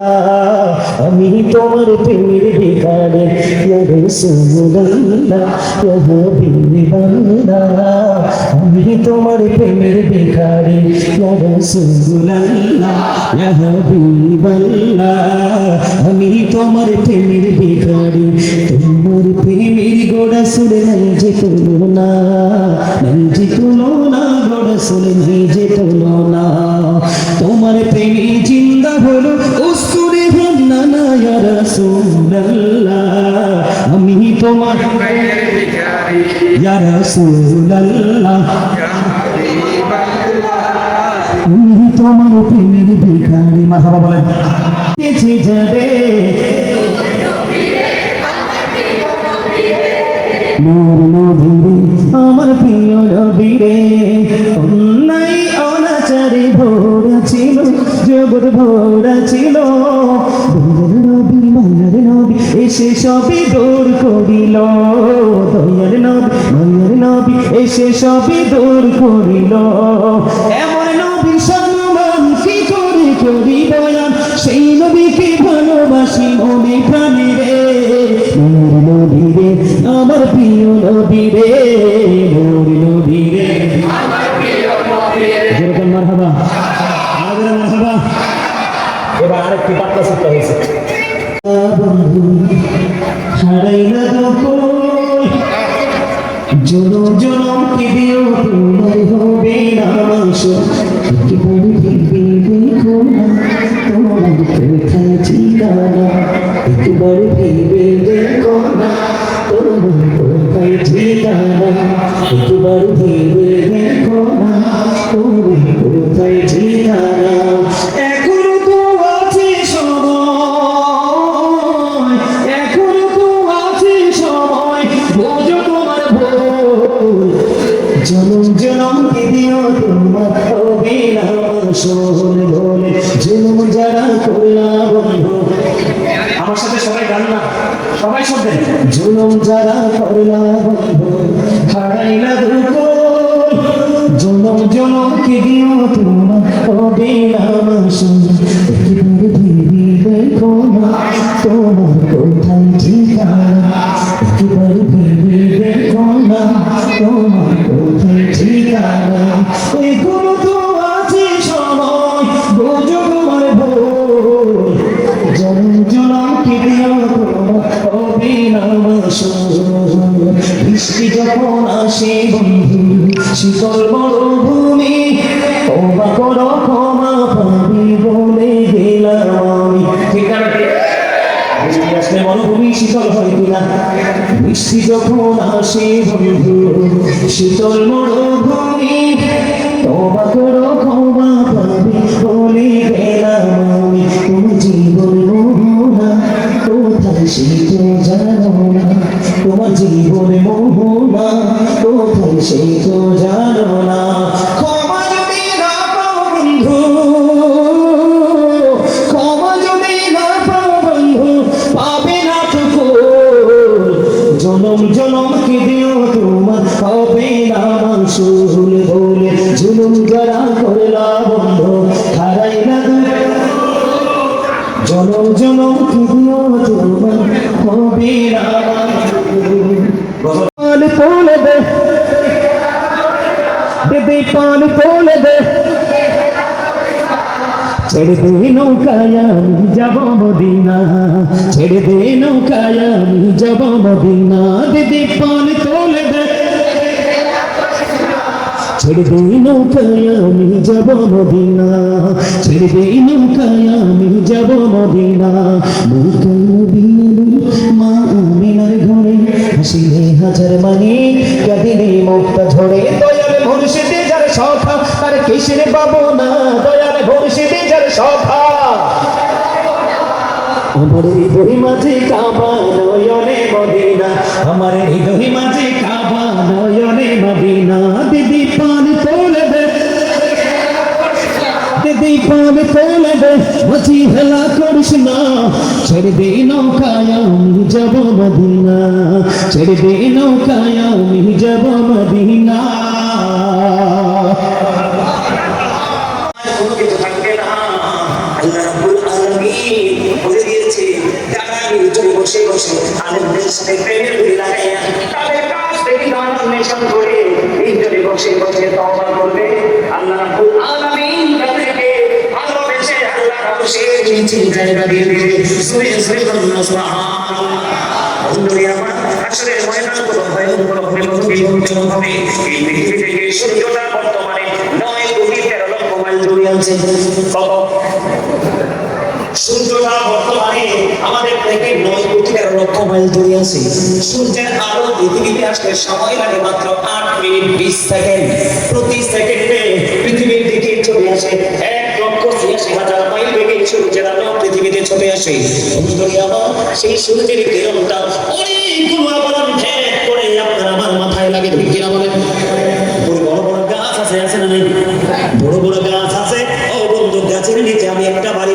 আমি তোমার প্রেমের হাবিবাল্লাহ আমি তোমার প্রেমের হাবিবাল্লাহ আমি তোমার প্রেমের ভিখারি, তোমার প্রেমের গোড়া সুরে নাই যে তুলনা, নাই যে তুলনা, গোড়া সুরে নাই যে নূর নবীরে আমার প্রিয় নবীরে। অন্যায় অনাচারে ভোরা ছিল, জগৎ ভোরা ছিল। নবী, মায়ার নবী এসে সবই দূর করিল। দয়ার নবী, মায়ার নবী এসে সবই দূর করিল। এমন নবী সম্মান কি করে করি বয়ান সেই নবীকে ভালোবাসি মনে প্রাণে রে। আমার প্রিয় নবী রে, মোর নবী রে। যেরকম মারহাবা। আরেকবার মারহাবা। এবার আরেকটি পাতলা সূত্র হয়েছে। হারাইলা দুকুল। জনম জন কি এখনও তো আছে সময় এখনও তো আছে সময় বোঝো তোমার জনম জনম কে দিও তোমার যারা করলা বন্ধু আমার বৃষ্টি যখন আসে বন্ধু শীতল মরুভূমি ক্ষমা করো মরুভূমি হয় কিনা বৃষ্টি যখন আসে বন্ধু, শীতল মরুভূমি, ক্ষমা করো, ক্ষমা পাবি বলে গেলাম আমি। তুমি জীবন মোহনা, কোথায় সে তো জানো না। তোমার জীবন মোহনা, কোথায় সে তো জানো না। পাল দে দেবে পাল পোলে দে ছেড়ে দে নৌকায় আমি যাব মদিনা ছেড়ে দে নৌকায় আমি যাব মদিনা দিদি পান তোলে দে ছেড়ে দে নৌকায় আমি যাব মদিনা ছেড়ে দে নৌকায় আমি যাব মদিনা নৌকায় মা হাসিলে হাজার মানে কাঁদিলে মুক্তা ঝরে দয়াল মুর্শিদে যার সখা তার কিসের পাবো না দয়াল মুর্শিদে যার সখা আমার হৃদয় মাঝে কাবা নয়নে মদিনা, আমার হৃদয় মাঝে কাবা নয়নে মদিনা। পান তোলে দে, মাঝি হেলা করিস না। ছেড়ে দে নৌকায় আমি যাব মদিনা, ছেড়ে দে নৌকায় আমি যাব মদিনা। বসে বসে আলেমদের সাথে প্রেমের গুলি লাগাইয়া তাদের কাছ থেকে গান নেশন করে নির্জনে বসে বসে তওবা করবে। নিচে জায়গা দিয়ে দিবে সুরে সুরে এই আছে সূর্যের আলো পৃথিবীতে আসতে সময় লাগে মাত্র আট মিনিট বিশ সেকেন্ড প্রতি সেকেন্ডে পৃথিবীর দিকে চলে আসে এক লক্ষ ছিয়াশি হাজার মাইল পৃথিবীতে চলে আসে। সেই সূর্যের কিরণটা করে মাথায় লাগে বড় বড় গাছ আছে বড় বড় গাছ আছে। একটা বাড়ি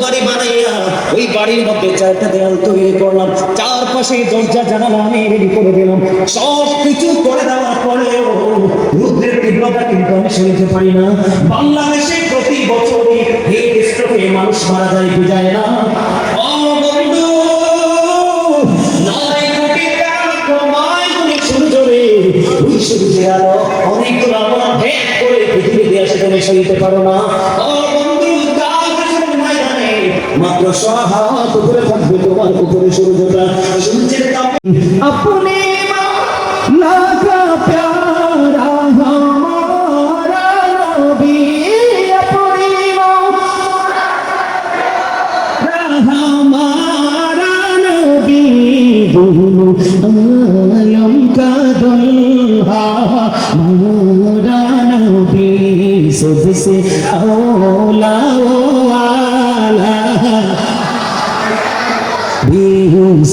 বাড়ি ওই বাড়ির মধ্যে করলাম। চারপাশে দরজা আমি করে দিলাম। সব কিছু করে রুদ্রের কিন্তু আমি শুনতে পারি না। বাংলাদেশে বছরই হিট স্ট্রোকে মানুষ মারা যায় বুঝায় না। সূর্যের। আলো অনেকগুলো আপনারা ভেদ করে পৃথিবীতে আসে তুমি সইতে পারো না। মাত্র সহাত উপরে থাকবে তোমার উপরে সূর্যটা। আপনি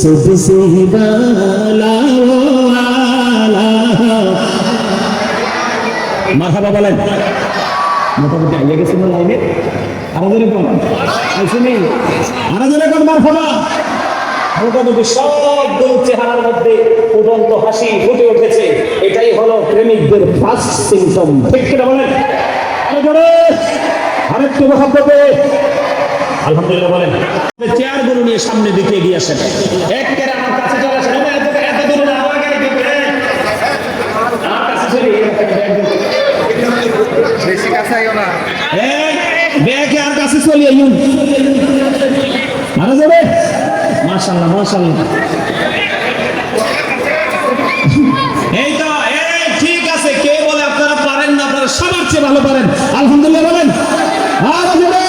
বলতেছি মারহাবা বলেন। মোটামুটি আইয়া গেছিল লাইনে আরও জনে কোন? শুনি। আরও জনে কোন মারহাবা? মোটামুটি সবগুলো চেহারার মধ্যে উদন্ত হাসি ফুটে উঠেছে। এটাই হলো প্রেমিকদের ফার্স্ট সিমটম ঠিক কিনা বলেন? আরেকটু মহাব্বতে আলহামদুলিল্লাহ বলেন। চেয়ারগুলো নিয়ে সামনে দিকে এগিয়ে আসেন। এক আমার কাছে চলে আসেন কাছে না। ব্যাগে আর কাছে চলে আইন মারা যাবে? মাশাআল্লাহ মাশাআল্লাহ এই তো এই ঠিক আছে কে বলে আপনারা পারেন না আপনারা সবার চেয়ে ভালো পারেন আলহামদুলিল্লাহ বলেন আর জোরে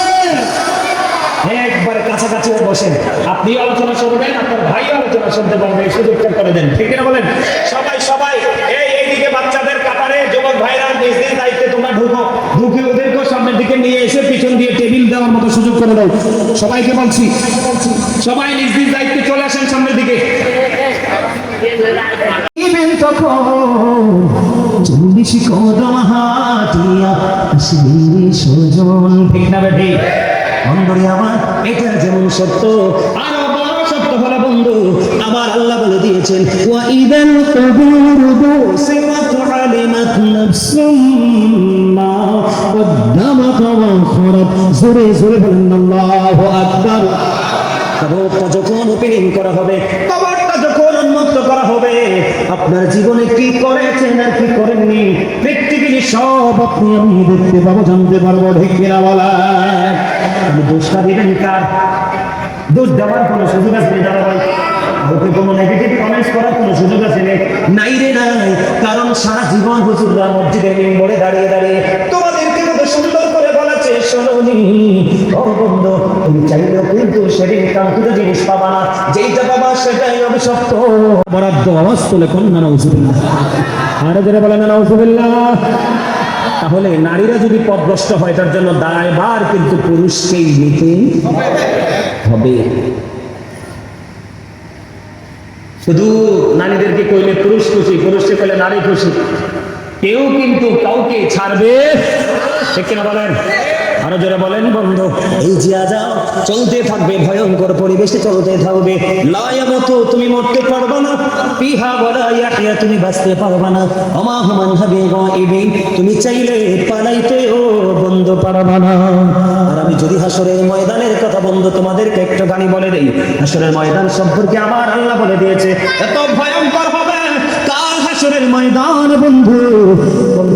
একবারে কাছাকাছি হয়ে বসেন আপনি আলোচনা শুনবেন আপনার ভাই আলোচনা শুনতে পারবেন এই সুযোগটা করে দেন ঠিক না বলেন সবাই সবাই এই এইদিকে বাচ্চাদের কাতারে যুবক ভাইরা নিজ নিজ দায়িত্বে তোমরা ঢুকো ঢুকে ওদেরকে সামনের দিকে নিয়ে এসে পিছন দিয়ে টেবিল দেওয়ার মতো সুযোগ করে দাও। সবাইকে বলছি, সবাই নিজ নিজ দায়িত্বে চলে আসেন সামনের দিকে। চল্লিশ যেমন সত্য সত্য বন্ধু, আবার আল্লাহ বলে দিয়েছেন, ওয়া জোরে জোরে বলেন, আল্লাহু আকবার। যখন ওপেনিং করা হবে যখন উন্মুক্ত করা হবে, আপনার জীবনে কি করেছেন আর কি করেননি প্র্যাকটিক্যালি সব আপনি, আমি দেখতে পাবো, জানতে পারব, ঠিক কিনা দোষটা দিবেন কার? দোষ দেওয়ার কোনো সুযোগ আছে দাদা ওকে কোনো নেগেটিভ কমেন্টস করার কোনো সুযোগ আছে নাই রে নাই, কারণ সারা জীবন হুজুররা মসজিদে মেম্বরে দাঁড়িয়ে দাঁড়িয়ে তুমি চাইলেও কিন্তু সেদিন কাঙ্ক্ষিত জিনিস পাবা না। যেইটা পাবা সেটাই অভিশপ্ত বরাদ্দ আরে তাহলে নারীরা যদি পদভ্রষ্ট হয়, তার জন্য দায়ভার কিন্তু পুরুষকেই নিতে হবে। শুধু নারীদেরকে কইলে পুরুষ খুশি, পুরুষকে কইলে নারী খুশি। কেউ কিন্তু কাউকে ছাড়বে, ঠিক কিনা বলেন? আরও জোরে বলেন, বন্ধু। এই জিয়া যাও, চলতে থাকবে, ভয়ঙ্কর পরিবেশে চলতে থাকবে। লয়া মতো তুমি মরতে পারবে না। পিহা বলা ইয়াহিয়া তুমি বাঁচতে পারবে না। অমা হুমান হবে গাইবি তুমি চাইলে পালাইতেও বন্ধ পারবে না। আর আমি যদি হাসরের ময়দানের কথা, বন্ধু, তোমাদেরকে একটু গানি বলে দেই হাসরের ময়দান সম্পর্কে আবার আল্লাহ বলে দিয়েছে, এত ভয়ঙ্কর হবে কাল হাসরের ময়দান, বন্ধু?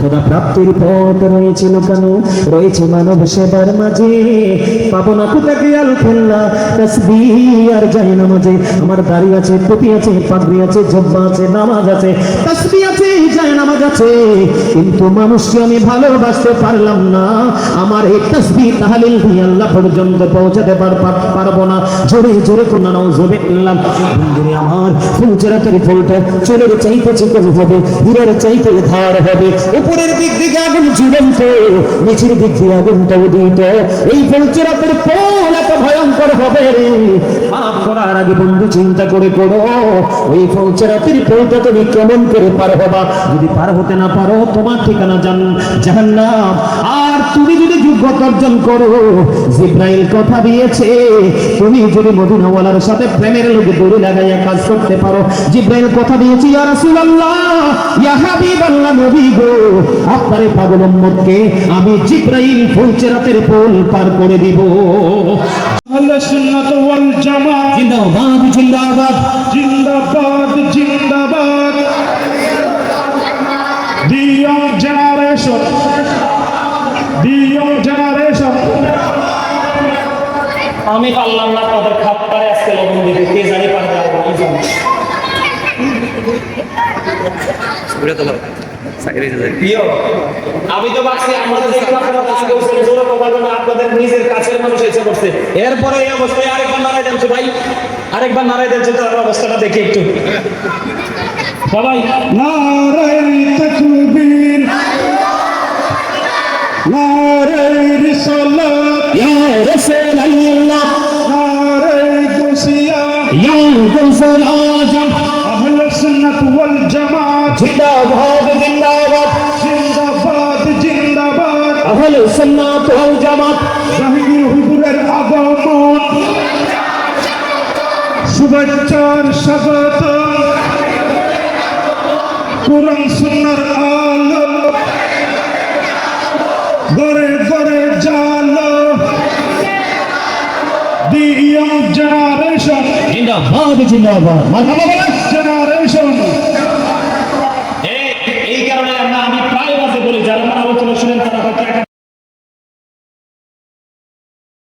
খোদা প্রাপ্তির পথ রয়েছে লুকানো, রয়েছে মানব সেবার মাঝে। পাবো না কোথা গিয়াল খেলনা তসবি আর যাই নামাজে। আমার দাড়ি আছে, টুপি আছে, পাগড়ি আছে, জব্বা আছে, নামাজ আছে, তসবি আছে যায় নামাজ আছে। কিন্তু মানুষকে আমি ভালোবাসতে পারলাম না। আমার এই তসবি তাহলিল দিয়ে আল্লাহ পর্যন্ত পৌঁছাতে পার- পার- পারব না। জোরে জোরে কোন পেলাম বন্ধুরে আমার ফুলচেরাতের ফুলটা চুলের চাইতে চিকন হবে, হীরের চাইতে ধার হবে। উপরের দিক দিকে আগুন ঝুলন্ত, নিচের দিক দিয়ে আগুনটা উদিত। এই পঞ্চরাতের পোল এত ভয়ঙ্কর হবে পাপ করার আগে বন্ধু চিন্তা করে করো, ওই পঞ্চরাতের পোলটা তুমি কেমন করে পার হবা? যদি পার হতে না পারো, তোমার ঠিকানা জান জাহান্নাম। আর তুমি যদি যোগ্যতা অর্জন করো জিব্রাইল কথা দিয়েছে তুমি যদি মদিনাওয়ালার সাথে প্রেমের লোকে দড়ি লাগাইয়া কাজ করতে পারো জিব্রাইল কথা দিয়েছে ইয়া রাসূলুল্লাহ ইয়া হাবিবাল্লাহ নবী গো আপনার পাগল উম্মতকে আমি জিব্রাইল ফুলচেরাতের পোল পার করে দিব। আহলে সুন্নাত ওয়াল জামাত। জিন্দাবাদ জিন্দাবাদ। জিন্দাবাদ জিন্দাবাদ। The young generation The young generation আমি পারলাম না তাদের খাপ পারে আজকে লবণ দিতে। কে জানি পারবে আর আমি জানি। প্রিয়, আমি তো ভাবছি আমাদের আপনাদের নিজের কাছের মানুষ এসে পড়ছে। এরপরে এই অবস্থায় আরেকবার নারায় দেন তো ভাই। আরেকবার নারায় দেন তো তার অবস্থাটা দেখি একটু। সবাই নারায় তাকবীর। জিন্দাবাদ জিন্দাবাদ। জিন্দাবাদ জিন্দাবাদ। আহলে সুন্নাত ওয়াল জামাত। জাহাঙ্গীর হুজুরের আগমন। শুভেচ্ছার স্বাগত। কোরআন সুন্নার আলো। গড়ে গড়ে জালো। The generation. জিন্দাবাদ জিন্দাবাদ। জেনারেশন